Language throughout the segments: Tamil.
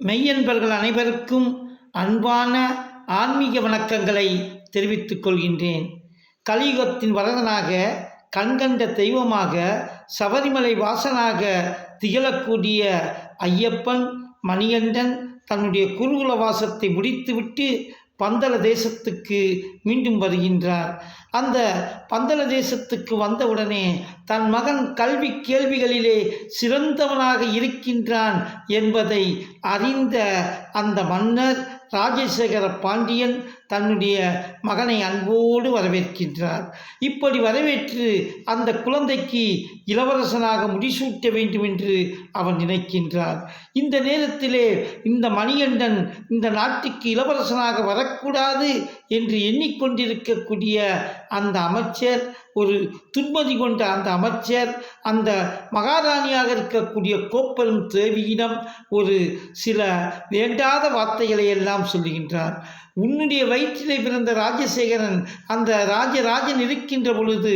மெய்யன்பர்கள் அனைவருக்கும் அன்பான ஆன்மீக வணக்கங்களை தெரிவித்துக் கொள்கின்றேன். கலியுகத்தின் வரதனாக கண்கண்ட தெய்வமாக சபரிமலை வாசனாக திகழக்கூடிய ஐயப்பன் மணிகண்டன் தன்னுடைய குருகுல வாசத்தை முடித்துவிட்டு பந்தல தேசத்துக்கு மீண்டும் வருகின்றார். அந்த பந்தள தேசத்துக்கு வந்தவுடனே தன் மகன் கல்வி கேள்விகளிலே சிறந்தவனாக இருக்கின்றான் என்பதை அறிந்த அந்த மன்னர் ராஜசேகர பாண்டியன் தன்னுடைய மகனை அன்போடு வரவேற்கின்றார். இப்படி வரவேற்று அந்த குழந்தைக்கு இளவரசனாக முடிசூட்ட வேண்டும் என்று அவன் நினைக்கின்றார் இந்த நேரத்திலே இந்த மணிகண்டன் இந்த நாட்டுக்கு இளவரசனாக வரக்கூடாது என்று எண்ணிக்கொண்டிருக்கக்கூடிய அந்த அமைச்சர் ஒரு துன்மதி கொண்ட அந்த அமைச்சர் அந்த மகாராணியாக இருக்கக்கூடிய கோப்பெரும் தேவியிடம் ஒரு சில வேண்டாத வார்த்தைகளை எல்லாம் சொல்லுகின்றார். உன்னுடைய வயிற்றிலே பிறந்த ராஜசேகரன் அந்த ராஜராஜன் இருக்கின்ற பொழுது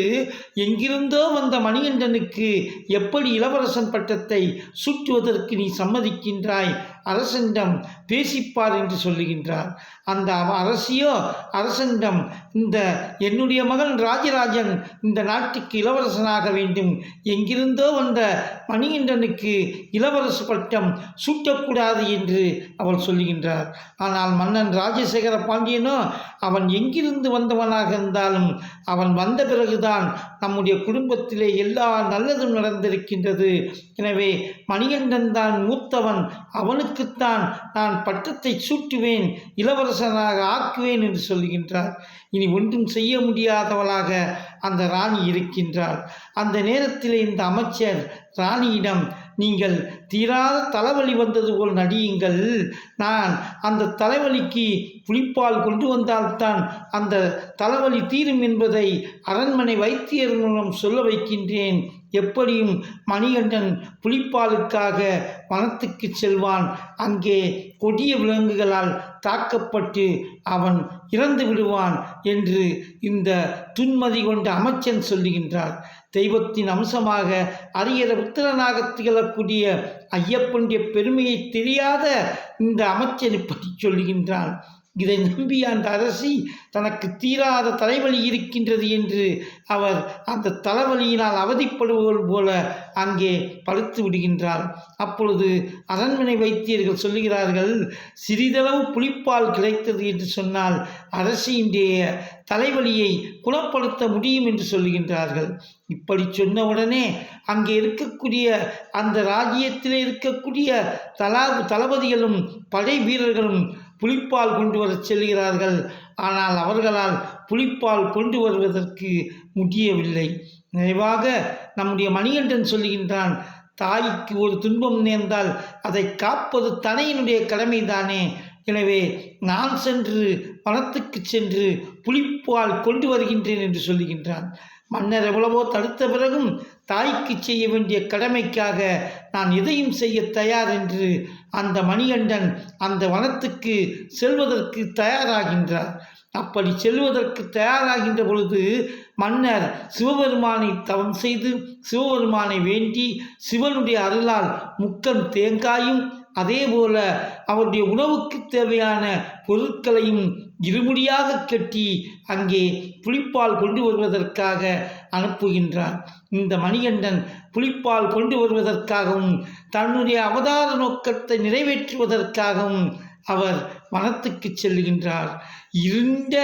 எங்கிருந்தோ வந்த மணிகண்டனுக்கு எப்படி இளவரசன் பட்டத்தை சூட்டுவதற்கு நீ சம்மதிக்கின்றாய்? அரசனிடம் பேசிப்பார் என்று சொல்லுகின்றார். அந்த அவ- அரசியோ அரசனிடம் இந்த என்னுடைய மகன் ராஜராஜன் இந்த நாட்டுக்கு இளவரசனாக வேண்டும். எங்கிருந்தோ வந்த மணிகண்டனுக்கு இளவரசு பட்டம் சூட்டக்கூடாது என்று அவள் சொல்லுகின்றார். ஆனால் மன்னன் ராஜசேகர பாண்டியனோ அவன் எங்கிருந்து வந்தவனாக இருந்தாலும் அவன் வந்த பிறகுதான் நம்முடைய குடும்பத்திலே எல்லா நல்லதும் நடந்திருக்கின்றது. எனவே மணிகண்டன் தான் மூத்தவன். அவனுக்குத்தான் நான் பட்டத்தை சூட்டுவேன் இளவரசனாக ஆக்குவேன் என்று சொல்கின்றார். இனி ஒன்றும் செய்ய முடியாதவளாக அந்த ராணி இருக்கின்றாள். அந்த நேரத்தில் இந்த அமைச்சர் ராணியிடம் நீங்கள் தீராத தலைவலி வந்தது போல் நடியுங்கள். நான் அந்த தலைவலிக்கு புளிப்பால் கொண்டு வந்தால்தான் அந்த தலைவலி தீரும் என்பதை அரண்மனை வைத்தியர் மூலம் சொல்ல வைக்கின்றேன். எப்படியும் மணிகண்டன் புலிப்பாலுக்காக வனத்துக்கு செல்வான். அங்கே கொடிய விலங்குகளால் தாக்கப்பட்டு அவன் இறந்து விடுவான் என்று இந்த துன்மதி கொண்ட அமைச்சன் சொல்லுகின்றார். தெய்வத்தின் அம்சமாக அரியர உத்திரனாக திகழக்கூடிய ஐயப்பனுடைய பெருமையை தெரியாத இந்த அமைச்சன் இப்படி சொல்லுகின்றான். இதை நம்பி அந்த அரசி தனக்கு தீராத தலைவலி இருக்கின்றது என்று அவர் அந்த தலைவலியினால் அவதிப்படுவது போல அங்கே படுத்து விடுகின்றார். அப்பொழுது அரண்மனை வைத்தியர்கள் சொல்லுகிறார்கள் சிறிதளவு புளிப்பால் கிடைத்தது என்று சொன்னால் அரசியினுடைய தலைவலியை குணப்படுத்த முடியும் என்று சொல்லுகின்றார்கள். இப்படி சொன்னவுடனே அங்கே இருக்கக்கூடிய அந்த ராஜ்யத்திலே இருக்கக்கூடிய தலா தளபதிகளும் படை வீரர்களும் புலிப்பால் கொண்டு வரச் செல்கிறார்கள். ஆனால் அவர்களால் புலிப்பால் கொண்டு வருவதற்கு முடியவில்லை. நிறைவாக நம்முடைய மணிகண்டன் சொல்லுகின்றான் தாய்க்கு ஒரு துன்பம் நேர்ந்தால் அதை காப்பது தனையினுடைய கடமைதானே. எனவே நான் சென்று வனத்துக்கு சென்று புலிப்பால் கொண்டு வருகின்றேன் என்று சொல்லுகின்றான். மன்னர் எவ்வளவோ தடுத்த பிறகும் தாய்க்கு செய்ய வேண்டிய கடமைக்காக நான் எதையும் செய்ய தயார் என்று அந்த மணிகண்டன் அந்த வனத்துக்கு செல்வதற்கு தயாராகின்றார். அப்படி செல்வதற்கு தயாராகின்ற பொழுது மன்னர் சிவபெருமானை தவம் செய்து சிவபெருமானை வேண்டி சிவனுடைய அருளால் முக்கம் தேங்காயும் அதே போல அவருடைய உணவுக்கு தேவையான பொருட்களையும் இருமுடியாக கட்டி அங்கே புளிப்பால் கொண்டு வருவதற்காக அனுப்புகின்றார் இந்த மணிகண்டன் புளிப்பால் கொண்டு வருவதற்காகவும் தன்னுடைய அவதார நோக்கத்தை நிறைவேற்றுவதற்காகவும் அவர் வனத்துக்கு செல்கின்றார். இருண்ட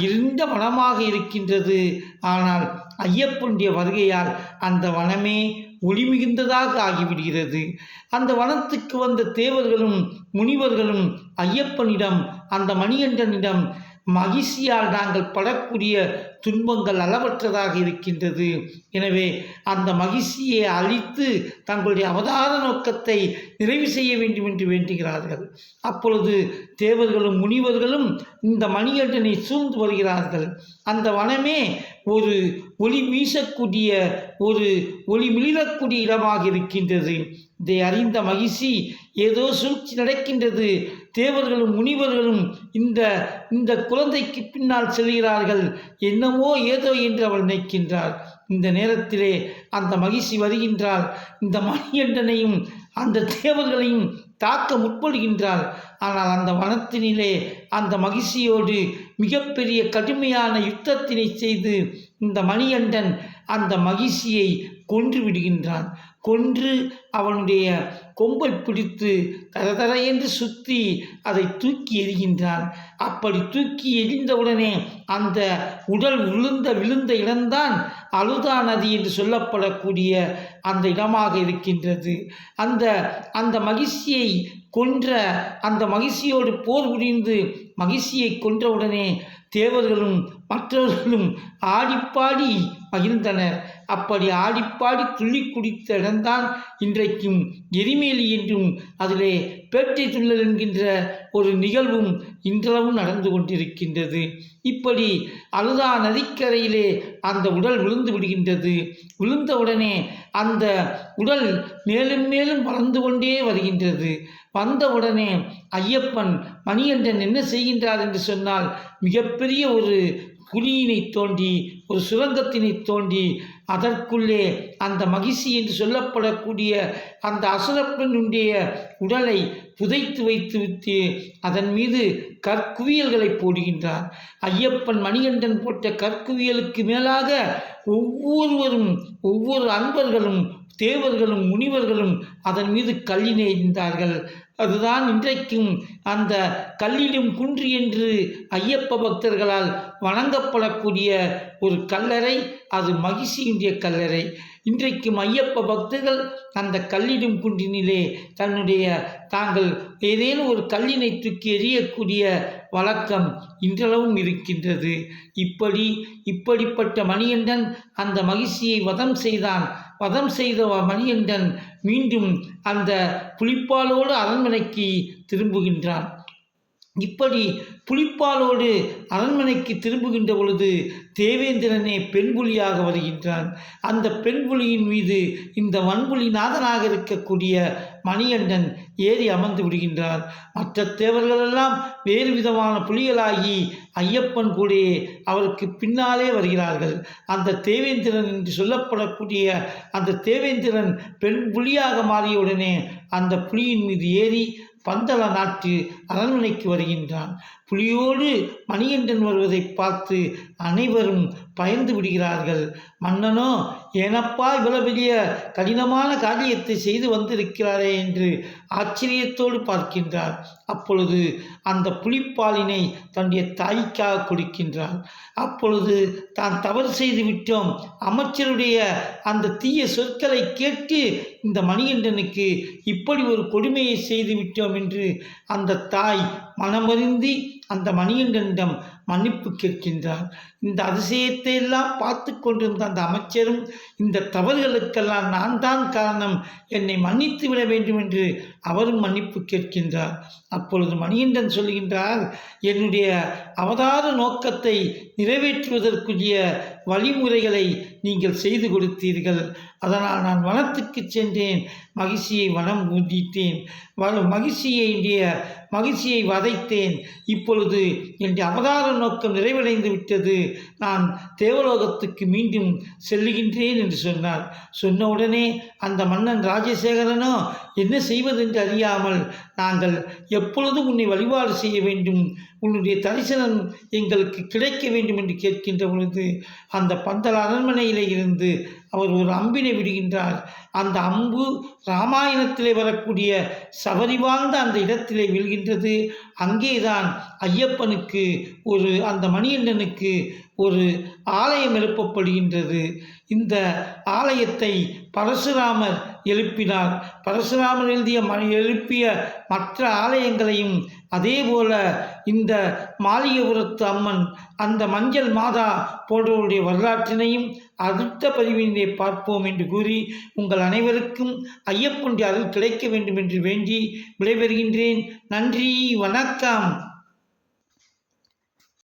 இருண்ட வனமாக இருக்கின்றது. ஆனால் ஐயப்பனுடைய வருகையால் அந்த வனமே ஒளி மிகுந்ததாக ஆகிவிடுகிறது. அந்த வனத்துக்கு வந்த தேவர்களும் முனிவர்களும் ஐயப்பனிடம் அந்த மணிகண்டனிடம் மகிழ்ச்சியால் நாங்கள் படக்கூடிய துன்பங்கள் அளவற்றதாக இருக்கின்றது. எனவே அந்த மகிழ்ச்சியை அழித்து தங்களுடைய அவதார நோக்கத்தை நிறைவு செய்ய வேண்டும் என்று வேண்டுகிறார்கள். அப்பொழுது தேவர்களும் முனிவர்களும் இந்த மணிகண்டனை சூழ்ந்து வருகிறார்கள். அந்த வனமே ஒரு ஒளி வீசக்கூடிய ஒரு ஒளி மிளிரக்கூடிய இடமாக இருக்கின்றது. இதை அறிந்த மகிழ்ச்சி ஏதோ சூழ்ச்சி நடக்கின்றது. தேவர்களும் முனிவர்களும் இந்த இந்த குழந்தைக்கு பின்னால் செல்கிறார்கள். என்னமோ ஏதோ என்று அவள் நினைக்கின்றார் இந்த நேரத்திலே அந்த மகிழ்ச்சி வருகின்றால் இந்த மணிகண்டனையும் அந்த தேவர்களையும் தாக்க முற்படுகின்றாள். ஆனால் அந்த வனத்தினிலே அந்த மகிழ்ச்சியோடு மிகப்பெரிய கடுமையான யுத்தத்தினை செய்து இந்த மணிகண்டன் அந்த மகிழ்ச்சியை கொன்று விடுகின்றான். கொன்று அவனுடைய கொம்பை பிடித்து தரதர என்று சுற்றி அதை தூக்கி எறிகின்றான். அப்படி தூக்கி எறிந்தவுடனே அந்த உடல் விழுந்த விழுந்த இடம்தான் அழுதா நதி என்று சொல்லப்படக்கூடிய அந்த இடமாக இருக்கின்றது. அந்த அந்த மகிழ்ச்சியை கொன்ற அந்த மகிழ்ச்சியோடு போர் புரிந்து மகிழ்ச்சியை கொன்றவுடனே தேவர்களும் மற்றவர்களும் ஆடிப்பாடி மகிழ்ந்தனர். அப்படி ஆடிப்பாடி துள்ளி குடித்த இடம்தான் இன்றைக்கும் எரிமேலி என்றும் அதிலே பேட்டை துள்ளல் என்கின்ற ஒரு நிகழ்வும் இன்றளவும் நடந்து கொண்டிருக்கின்றது. இப்படி அழுதா நதிக்கரையிலே அந்த உடல் விழுந்து விடுகின்றது. விழுந்தவுடனே அந்த உடல் மேலும் மேலும் வளர்ந்து கொண்டே வருகின்றது. வந்தவுடனே ஐயப்பன் மணிகண்டன் என்ன செய்கின்றார் என்று சொன்னால் மிகப்பெரிய ஒரு குழியினை தோண்டி ஒரு சுரங்கத்தினை தோண்டி அதற்குள்ளே அந்த மகிழ்ச்சி என்று சொல்லப்படக்கூடிய அந்த அசுரப்பெண்ணுடைய உடலை புதைத்து வைத்து விட்டு அதன் மீது கற்குவியல்களை போடுகின்றார். ஐயப்பன் மணிகண்டன் போட்ட கற்குவியலுக்கு மேலாக ஒவ்வொருவரும் ஒவ்வொரு அன்பர்களும் தேவர்களும் முனிவர்களும் அதன் மீது கல்லினை எறிந்தார்கள் அதுதான் இன்றைக்கும் அந்த கல்லிலும் குன்று என்று ஐயப்ப பக்தர்களால் வணங்கப்படக்கூடிய ஒரு கல்லறை அது மகிழ்ச்சியின்றிய கல்லறை. இன்றைக்கும் ஐயப்ப பக்தர்கள் அந்த கல்லிடும் குன்றினிலே தன்னுடைய தாங்கள் ஏதேனும் ஒரு கல்லினை தூக்கி எறியக்கூடிய வழக்கம் இன்றளவும் இருக்கின்றது. இப்படி இப்படிப்பட்ட மணிகண்டன் அந்த மகிழ்ச்சியை வதம் செய்தான். வதம் செய்த மணிகண்டன் மீண்டும் அந்த புலிப்பாலோடு அரண்மனைக்கு திரும்புகின்றான். இப்படி புலிப்பாலோடு அரண்மனைக்கு திரும்புகின்ற பொழுது தேவேந்திரனே பெண்புலியாக வருகின்றான். அந்த பெண்புலியின் மீது இந்த வன்புலி நாதனாக இருக்கக்கூடிய மணிகண்டன் ஏறி அமர்ந்து விடுகின்றார். மற்ற தேவர்களெல்லாம் வேறு விதமான புலிகளாகி ஐயப்பன் கூட அவருக்கு பின்னாலே வருகிறார்கள். அந்த தேவேந்திரன் என்று சொல்லப்படக்கூடிய அந்த தேவேந்திரன் பெண் புலியாக மாறியவுடனே அந்த புலியின் மீது ஏறி பந்தள நாட்டு அரண்மனைக்கு வருகின்றான். புலியோடு மணிகண்டன் வருவதை பார்த்து அனைவரும் பயந்து விடுகிறார்கள். மன்னனோ எனப்பா இவ்வளவு பெரிய கடினமான காரியத்தை செய்து வந்திருக்கிறாரே என்று ஆச்சரியத்தோடு பார்க்கின்றார். அப்பொழுது அந்த புலிப்பாலினை தன்னுடைய தாய்க்காக கொடுக்கின்றார் அப்பொழுது தான் தவறு செய்து விட்டோம். அமைச்சருடைய அந்த தீய சொற்களை கேட்டு இந்த மணிகண்டனுக்கு இப்படி ஒரு கொடுமையை செய்து விட்டோம் என்று அந்த தாய் மனமருந்தி அந்த மணிகண்டனிடம் மன்னிப்பு கேட்கின்றார். இந்த அதிசயத்தை எல்லாம் பார்த்து கொண்டிருந்த அந்த அமைச்சரும் இந்த தவறுகளுக்கெல்லாம் நான் தான் காரணம். என்னை மன்னித்து விட வேண்டும் என்று அவரும் மன்னிப்பு கேட்கின்றார். அப்பொழுது மணிகண்டன் சொல்கின்றார் என்னுடைய அவதார நோக்கத்தை நிறைவேற்றுவதற்குரிய வழிமுறைகளை நீங்கள் செய்து கொடுத்தீர்கள். அதனால் நான் வனத்துக்கு சென்றேன். மகிழ்ச்சியை வனம் ஊதித்தேன் மகிழ்ச்சியை மகிழ்ச்சியை வதைத்தேன். இப்பொழுது என்னுடைய அவதார நோக்கம் நிறைவடைந்து விட்டது. நான் தேவலோகத்துக்கு மீண்டும் செல்லுகின்றேன் என்று சொன்னார். சொன்ன உடனே அந்த மன்னன் ராஜசேகரனோ என்ன செய்வதென்று அறியாமல் நாங்கள் எப்பொழுதும் உன்னை வழிபாடு செய்ய வேண்டும். உன்னுடைய தரிசனம் எங்களுக்கு கிடைக்க வேண்டும் என்று கேட்கின்ற பொழுது அந்த பந்தல் அரண்மனையிலே இருந்து அவர் ஒரு அம்பினை விடுகின்றார். அந்த அம்பு ராமாயணத்திலே வரக்கூடிய சபரி வாழ்ந்த அந்த இடத்திலே விழுகின்றது. அங்கேதான் ஐயப்பனுக்கு ஒரு அந்த மணிகண்டனுக்கு ஒரு ஆலயம் எழுப்பப்படுகின்றது. இந்த ஆலயத்தை பரசுராமர் எழுப்பினார். பரசுராமர் எழுதிய ம எழுப்பிய மற்ற ஆலயங்களையும் அதே போல இந்த மாளிகைபுரத்து அம்மன் அந்த மஞ்சள் மாதா போன்றவருடைய வரலாற்றினையும் அடுத்த பதிவினை பார்ப்போம் என்று கூறி உங்கள் அனைவருக்கும் ஐயப்பனுடைய அருள் கிடைக்க வேண்டும் என்று வேண்டி விடைபெறுகின்றேன். நன்றி வணக்கம்.